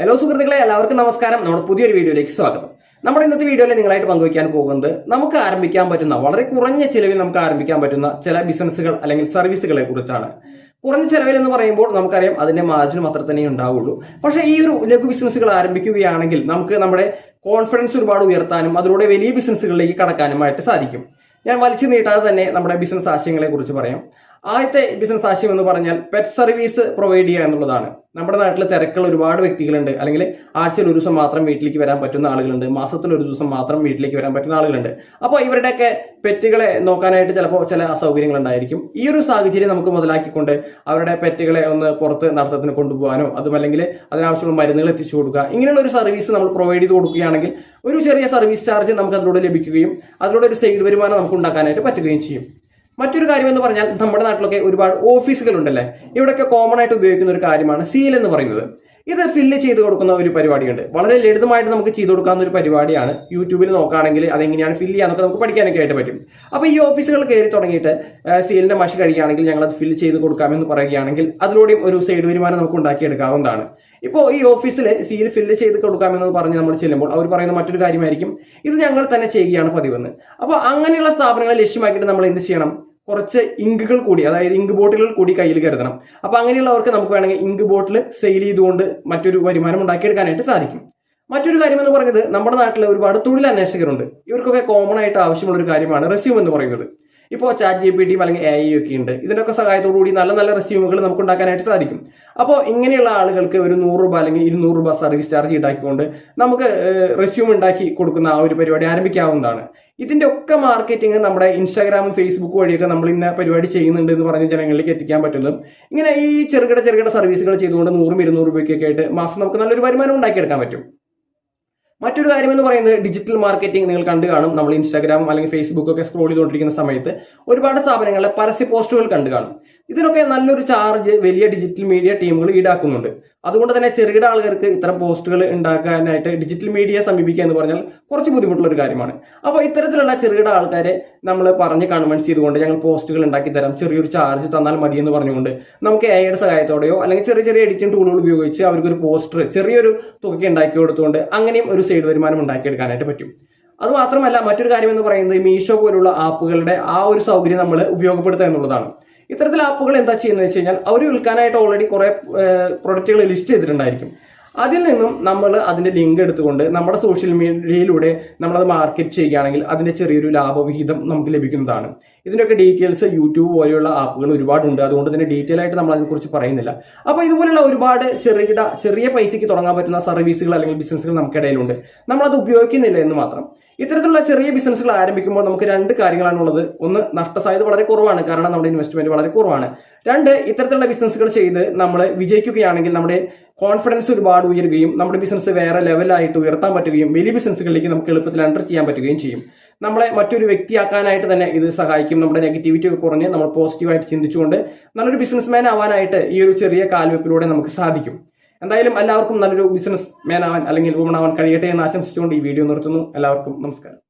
Hello സുഹൃത്തുക്കളെ എല്ലാവർക്കും നമസ്കാരം. നമ്മുടെ പുതിയൊരു വീഡിയോയിലേക്ക് സ്വാഗതം. നമ്മുടെ ഇന്നത്തെ വീഡിയോയിൽ നിങ്ങളായിട്ട് പങ്കുവയ്ക്കാൻ പോകുന്നത് നമുക്ക് ആരംഭിക്കാൻ പറ്റുന്ന വളരെ കുറഞ്ഞ ചിലവിൽ നമുക്ക് ആരംഭിക്കാൻ പറ്റുന്ന ചില ബിസിനസ്സുകൾ അല്ലെങ്കിൽ സർവീസുകളെ കുറിച്ചാണ്. കുറഞ്ഞ ചിലവിൽ എന്ന് പറയുമ്പോൾ നമുക്കറിയാം അതിന്റെ മാർജിൻ അത്ര തന്നെ ഉണ്ടാവുള്ളൂ. പക്ഷേ ഈ ഒരു ലഘു ബിസിനസ്സുകൾ ആരംഭിക്കുകയാണെങ്കിൽ നമുക്ക് നമ്മുടെ കോൺഫിഡൻസ് ഒരുപാട് ഉയർത്താനും അതിലൂടെ വലിയ ബിസിനസ്സുകളിലേക്ക് കടക്കാനുമായിട്ട് സാധിക്കും. ഞാൻ വലിച്ചു നീട്ടാതെ തന്നെ നമ്മുടെ ബിസിനസ് ആശയങ്ങളെ കുറിച്ച് പറയാം. ആദ്യത്തെ ബിസിനസ് ആശയം എന്ന് പറഞ്ഞാൽ പെറ്റ് സർവീസ് പ്രൊവൈഡ് ചെയ്യുക എന്നുള്ളതാണ്. നമ്മുടെ നാട്ടിൽ തിരക്കുള്ള ഒരുപാട് വ്യക്തികളുണ്ട്. അല്ലെങ്കിൽ ആഴ്ചയിൽ ഒരു ദിവസം മാത്രം വീട്ടിലേക്ക് വരാൻ പറ്റുന്ന ആളുകളുണ്ട്. മാസത്തിൽ ഒരു ദിവസം മാത്രം വീട്ടിലേക്ക് വരാൻ പറ്റുന്ന ആളുകളുണ്ട്. അപ്പോൾ ഇവരുടെയൊക്കെ പെറ്റുകളെ നോക്കാനായിട്ട് ചിലപ്പോൾ ചില അസൗകര്യങ്ങൾ ഉണ്ടായിരിക്കും. ഈ ഒരു സാഹചര്യം നമുക്ക് മുതലാക്കിക്കൊണ്ട് അവരുടെ പെറ്റുകളെ ഒന്ന് പുറത്ത് നടത്തത്തിന് കൊണ്ടുപോകാനോ അതുമല്ലെങ്കിൽ അതിനാവശ്യമുള്ള മരുന്നുകൾ എത്തിച്ചു കൊടുക്കുക ഇങ്ങനെയുള്ള ഒരു സർവീസ് നമ്മൾ പ്രൊവൈഡ് ചെയ്ത് കൊടുക്കുകയാണെങ്കിൽ ഒരു ചെറിയ സർവീസ് ചാർജ് നമുക്ക് അതിലൂടെ ലഭിക്കുകയും അതിലൂടെ ഒരു സൈഡ് വരുമാനം നമുക്ക് ഉണ്ടാക്കാനായിട്ട് പറ്റുകയും ചെയ്യും. മറ്റൊരു കാര്യം എന്ന് പറഞ്ഞാൽ നമ്മുടെ നാട്ടിലൊക്കെ ഒരുപാട് ഓഫീസുകൾ ഉണ്ടല്ലേ ഇവിടെയൊക്കെ കോമൺ ആയിട്ട് ഉപയോഗിക്കുന്ന ഒരു കാര്യമാണ് സീൽ എന്ന് പറയുന്നത്. ഇത് ഫില്ല് ചെയ്ത് കൊടുക്കുന്ന ഒരു പരിപാടിയുണ്ട്. വളരെ ലളിതമായിട്ട് നമുക്ക് ചെയ്ത് കൊടുക്കാവുന്ന ഒരു പരിപാടിയാണ്. യൂട്യൂബിൽ നോക്കുകയാണെങ്കിൽ അതെങ്ങനെയാണ് ഫില്ല് ചെയ്യാന്നൊക്കെ നമുക്ക് പഠിക്കാനൊക്കെ ആയിട്ട് പറ്റും. അപ്പോൾ ഈ ഓഫീസുകൾ കയറി തുടങ്ങിയിട്ട് സീലിന്റെ മഷി കഴിയുകയാണെങ്കിൽ ഞങ്ങൾ അത് ഫില്ല് ചെയ്ത് കൊടുക്കാമെന്ന് പറയുകയാണെങ്കിൽ അതിലൂടെയും ഒരു സൈഡ് വരുമാനം നമുക്ക് ഉണ്ടാക്കിയെടുക്കാവുന്നതാണ്. ഇപ്പോൾ ഈ ഓഫീസിൽ സീൽ ഫില്ല് ചെയ്ത് കൊടുക്കാമെന്ന് പറഞ്ഞ് നമ്മൾ ചെല്ലുമ്പോൾ അവർ പറയുന്ന മറ്റൊരു കാര്യമായിരിക്കും. ഇത് ഞങ്ങൾ തന്നെ ചെയ്യുകയാണ് പതിവെന്ന്. അപ്പോൾ അങ്ങനെയുള്ള സ്ഥാപനങ്ങളെ ലക്ഷ്യമാക്കിയിട്ട് നമ്മൾ എന്ത് ചെയ്യണം? കുറച്ച് ഇങ്കുകൾ കൂടി അതായത് ഇങ്ക് ബോട്ടിലുകൾ കൂടി കയ്യിൽ കരുതണം. അപ്പോൾ അങ്ങനെയുള്ളവർക്ക് നമുക്ക് വേണമെങ്കിൽ ഇങ്ക് ബോട്ടിൽ സെയിൽ ചെയ്തുകൊണ്ട് മറ്റൊരു വരുമാനം ഉണ്ടാക്കിയെടുക്കാനായിട്ട് സാധിക്കും. മറ്റൊരു കാര്യം എന്ന് പറയുന്നത് നമ്മുടെ നാട്ടിലെ ഒരുപാട് തൊഴിൽ അന്വേഷകരുണ്ട് ഇവർക്കൊക്കെ കോമൺ ആയിട്ട് ആവശ്യമുള്ള ഒരു കാര്യമാണ് റെസ്യൂം എന്ന് പറയുന്നത്. ഇപ്പോൾ ചാറ്റ് ജി പി ടിയും അല്ലെങ്കിൽ എ ഐ ഒക്കെ ഉണ്ട്. ഇതിനൊക്കെ സഹായത്തോടു കൂടി നല്ല നല്ല റെസ്യൂമുകൾ നമുക്ക് ഉണ്ടാക്കാനായിട്ട് സാധിക്കും. അപ്പോൾ ഇങ്ങനെയുള്ള ആളുകൾക്ക് ഒരു നൂറ് രൂപ അല്ലെങ്കിൽ ഇരുന്നൂറ് രൂപ സർവീസ് ചാർജ് ഈടാക്കിക്കൊണ്ട് നമുക്ക് റെസ്യൂം ഉണ്ടാക്കി കൊടുക്കുന്ന ആ ഒരു പരിപാടി ആരംഭിക്കാവുന്നതാണ്. ഇതിന്റെ ഒക്കെ മാർക്കറ്റിംഗ് നമ്മുടെ ഇൻസ്റ്റാഗ്രാമും ഫേസ്ബുക്കും വഴിയൊക്കെ നമ്മൾ ഇന്ന പരിപാടി ചെയ്യുന്നുണ്ട് എന്ന് പറഞ്ഞ് ജനങ്ങളിലേക്ക് എത്തിക്കാൻ പറ്റുന്നതും ഇങ്ങനെ ഈ ചെറുകിട ചെറുകിട സർവീസുകൾ ചെയ്തുകൊണ്ട് നൂറും ഇരുന്നൂറ് രൂപയ്ക്കൊക്കെ ആയിട്ട് മാസം നമുക്ക് നല്ലൊരു വരുമാനം ഉണ്ടാക്കിയെടുക്കാൻ പറ്റും. മറ്റൊരു കാര്യം എന്ന് പറയുന്നത് ഡിജിറ്റൽ മാർക്കറ്റിംഗ് നിങ്ങൾ കണ്ടു കാണും. നമ്മൾ ഇൻസ്റ്റാഗ്രാം അല്ലെങ്കിൽ ഫേസ്ബുക്ക് ഒക്കെ സ്ക്രോൾ ചെയ്തുകൊണ്ടിരിക്കുന്ന സമയത്ത് ഒരുപാട് സ്ഥാപനങ്ങളെ പരസ്യ പോസ്റ്റുകൾ കണ്ടു കാണും. ഇതിനൊക്കെ നല്ലൊരു ചാർജ് വലിയ ഡിജിറ്റൽ മീഡിയ ടീമുകൾ ഈടാക്കുന്നുണ്ട്. അതുകൊണ്ട് തന്നെ ചെറുകിട ആളുകൾക്ക് ഇത്തരം പോസ്റ്റുകൾ ഉണ്ടാക്കാനായിട്ട് ഡിജിറ്റൽ മീഡിയ സമീപിക്കുക എന്ന് പറഞ്ഞാൽ കുറച്ച് ബുദ്ധിമുട്ടുള്ള ഒരു കാര്യമാണ്. അപ്പോൾ ഇത്തരത്തിലുള്ള ചെറുകിട ആൾക്കാരെ നമ്മൾ പറഞ്ഞ് കൺവിൻസ് ചെയ്തുകൊണ്ട് ഞങ്ങൾ പോസ്റ്റുകൾ ഉണ്ടാക്കി തരാം ചെറിയൊരു ചാർജ് തന്നാൽ മതി എന്ന് പറഞ്ഞുകൊണ്ട് നമുക്ക് എയുടെ സഹായത്തോടെയോ അല്ലെങ്കിൽ ചെറിയ ചെറിയ എഡിറ്റിംഗ് ടൂളുകൾ ഉപയോഗിച്ച് അവർക്കൊരു പോസ്റ്റർ ചെറിയൊരു തുകയ്ക്ക് ഉണ്ടാക്കി കൊടുത്തുകൊണ്ട് അങ്ങനെയും ഒരു സൈഡ് വരുമാനം ഉണ്ടാക്കിയെടുക്കാനായിട്ട് പറ്റും. അത് മാത്രമല്ല മറ്റൊരു കാര്യം എന്ന് പറയുന്നത് മീഷോ പോലുള്ള ആപ്പുകളുടെ ആ ഒരു സൗകര്യം നമ്മൾ ഉപയോഗപ്പെടുത്തുക എന്നുള്ളതാണ്. ഇത്തരത്തിൽ ആപ്പുകൾ എന്താ ചെയ്യുന്നത് വെച്ച് കഴിഞ്ഞാൽ അവർ വിൽക്കാനായിട്ട് ഓൾറെഡി കുറേ പ്രൊഡക്റ്റുകൾ ലിസ്റ്റ് ചെയ്തിട്ടുണ്ടായിരിക്കും. അതിൽ നിന്നും നമ്മൾ അതിന്റെ ലിങ്ക് എടുത്തുകൊണ്ട് നമ്മുടെ സോഷ്യൽ മീഡിയയിലൂടെ നമ്മളത് മാർക്കറ്റ് ചെയ്യുകയാണെങ്കിൽ അതിന്റെ ചെറിയൊരു ലാഭവിഹിതം നമുക്ക് ലഭിക്കുന്നതാണ്. ഇതിന്റെയൊക്കെ ഡീറ്റെയിൽസ് യൂട്യൂബ് പോലെയുള്ള ആപ്പുകൾ ഒരുപാടുണ്ട്. അതുകൊണ്ട് തന്നെ ഡീറ്റെയിൽ ആയിട്ട് നമ്മൾ അതിനെക്കുറിച്ച് പറയുന്നില്ല. അപ്പോൾ ഇതുപോലുള്ള ഒരുപാട് ചെറുകിട ചെറിയ പൈസയ്ക്ക് തുടങ്ങാൻ പറ്റുന്ന സർവീസുകൾ അല്ലെങ്കിൽ ബിസിനസ്സുകൾ നമുക്കിടയിലുണ്ട്. നമ്മളത് ഉപയോഗിക്കുന്നില്ല എന്ന് മാത്രം. ഇത്തരത്തിലുള്ള ചെറിയ ബിസിനസ്സുകൾ ആരംഭിക്കുമ്പോൾ നമുക്ക് രണ്ട് കാര്യങ്ങളാണ് ഉള്ളത് ഒന്ന് നഷ്ടസാധ്യത വളരെ കുറവാണ്. കാരണം നമ്മുടെ ഇൻവെസ്റ്റ്മെന്റ് വളരെ കുറവാണ്. രണ്ട് ഇത്തരത്തിലുള്ള ബിസിനസ്സുകൾ ചെയ്ത് നമ്മൾ വിജയിക്കുകയാണെങ്കിൽ നമ്മുടെ കോൺഫിഡൻസ് ഒരുപാട് ഉയരുകയും നമ്മുടെ ബിസിനസ് വേറെ ലെവലായിട്ട് ഉയർത്താൻ പറ്റുകയും വലിയ ബിസിനസ്സുകളിലേക്ക് നമുക്ക് എളുപ്പത്തിൽ എന്റർ ചെയ്യാൻ പറ്റുകയും ചെയ്യും. നമ്മളെ മറ്റൊരു വ്യക്തിയാക്കാനായിട്ട് തന്നെ ഇത് സഹായിക്കും. നമ്മുടെ നെഗറ്റിവിറ്റി ഒക്കെ കുറഞ്ഞ് നമ്മൾ പോസിറ്റീവായിട്ട് ചിന്തിച്ചുകൊണ്ട് നല്ലൊരു ബിസിനസ്മാൻ ആവാനായിട്ട് ഈ ഒരു ചെറിയ കാൽവെപ്പിലൂടെ നമുക്ക് സാധിക്കും. എന്തായാലും എല്ലാവർക്കും നല്ലൊരു ബിസിനസ് മാൻ ആവാൻ അല്ലെങ്കിൽ വുമൺ ആവാൻ കഴിയട്ടെ എന്ന് ആശംസിച്ചുകൊണ്ട് ഈ വീഡിയോ നിർത്തുന്നു. എല്ലാവർക്കും നമസ്കാരം.